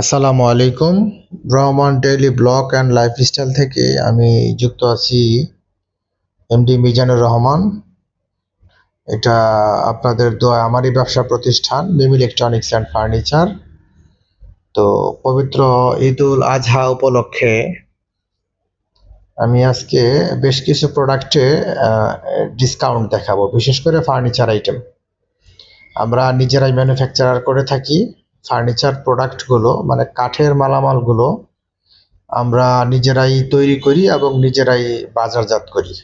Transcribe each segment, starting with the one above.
আসসালামু আলাইকুম। Rahman daily blog and lifestyle থেকে আমি যুক্ত আছি এমডি মিজানুর রহমান। এটা আপনাদের দোয়া, আমারই ব্যবসা প্রতিষ্ঠান, মিম ইলেকট্রনিক্স অ্যান্ড ফার্নিচার। তো পবিত্র ঈদুল আজহা উপলক্ষে আমি আজকে বেশ কিছু প্রোডাক্টে ডিসকাউন্ট দেখাবো, বিশেষ করে ফার্নিচার আইটেম আমরা নিজেরাই ম্যানুফ্যাকচারার করে থাকি। ফার্নিচার প্রোডাক্টগুলো মানে কাঠের মালামালগুলো আমরা নিজেরাই তৈরি করি এবং নিজেরাই বাজারজাত করি।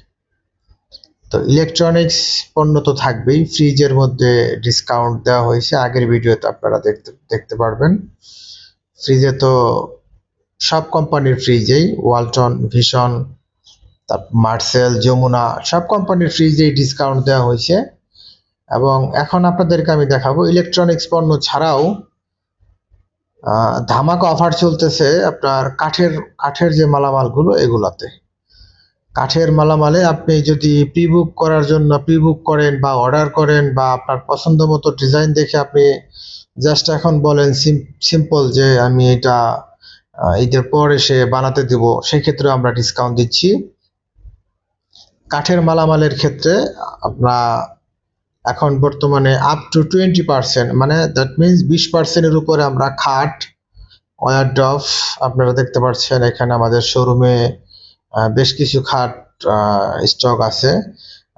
তো ইলেকট্রনিক্স পণ্য তো থাকবেই, ফ্রিজের মধ্যে ডিসকাউন্ট দেওয়া হয়েছে, আগের ভিডিওতে আপনারা দেখতে দেখতে পারবেন। ফ্রিজে তো সব কোম্পানির ফ্রিজেই, ওয়ালটন ভীষণ তারপর মার্সেল, যমুনা, সব কোম্পানির ফ্রিজেই ডিসকাউন্ট দেওয়া হয়েছে। এবং এখন আপনাদেরকে আমি দেখাবো ইলেকট্রনিক্স পণ্য ছাড়াও ধামাকা অফার চলতেছে আপনার কাঠের কাঠের যে মালামালগুলো এগুলাতে। কাঠের মালামালে আপনি যদি প্রি বুক করার জন্য প্রি বুক করেন বা অর্ডার করেন বা আপনার পছন্দ মতো ডিজাইন দেখে আপনি জাস্ট এখন বলেন সিম্পল যে আমি এটা ঈদের পর এসে বানাতে দিব, সেক্ষেত্রে আমরা ডিসকাউন্ট দিচ্ছি। কাঠের মালামালের ক্ষেত্রে আমরা এখন বর্তমানে আপ টু টোয়েন্টি পার্সেন্ট মানে দ্যাট মিনস বিশ পার্সেন্টের উপরে আমরা খাট ওয়ার ডফ আপনারা দেখতে পাচ্ছেন এখানে আমাদের শোরুমে বেশ কিছু খাট স্টক আছে,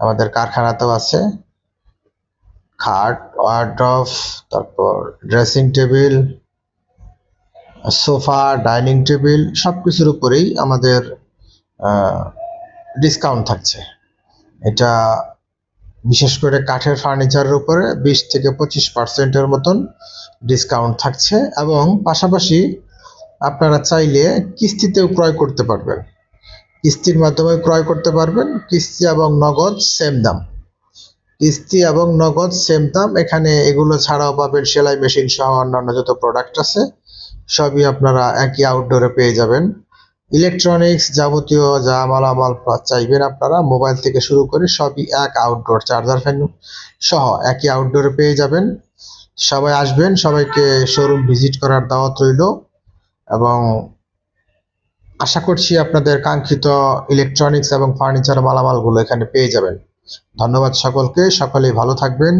আমাদের কারখানাতেও আছে। খাট ওয়ার্ডফ তারপর dressing table sofa dining table সব কিছুর উপরেই আমাদের ডিসকাউন্ট থাকছে। এটা বিশেষ করে কাঠের ফার্নিচারের উপরে বিশ থেকে পঁচিশ পার্সেন্টের মতন ডিসকাউন্ট থাকছে এবং পাশাপাশি আপনারা চাইলে কিস্তিতেও ক্রয় করতে পারবেন। কিস্তির মাধ্যমে ক্রয় করতে পারবেন, কিস্তি এবং নগদ সেম দাম। কিস্তি এবং নগদ সেম দাম, এখানে এগুলো ছাড়াও পাবেন সেলাই মেশিন সহ অন্যান্য যত প্রোডাক্ট আছে, সবই আপনারা একই আউটডোরে পেয়ে যাবেন। ইলেকট্রনিক্স যাবতীয় যা মালামাল চাইবেন আপনারা, মোবাইল থেকে শুরু করে সবই এক আউটডোর চার্জার ফ্যান সহ একই আউটডোরে পেয়ে যাবেন। সবাই আসবেন, সবাইকে শোরুম ভিজিট করার দাওয়াত রইল এবং আশা করছি আপনাদের কাঙ্ক্ষিত ইলেকট্রনিক্স এবং ফার্নিচার মালামালগুলো এখানে পেয়ে যাবেন। ধন্যবাদ সকলকে, সকলেই ভালো থাকবেন।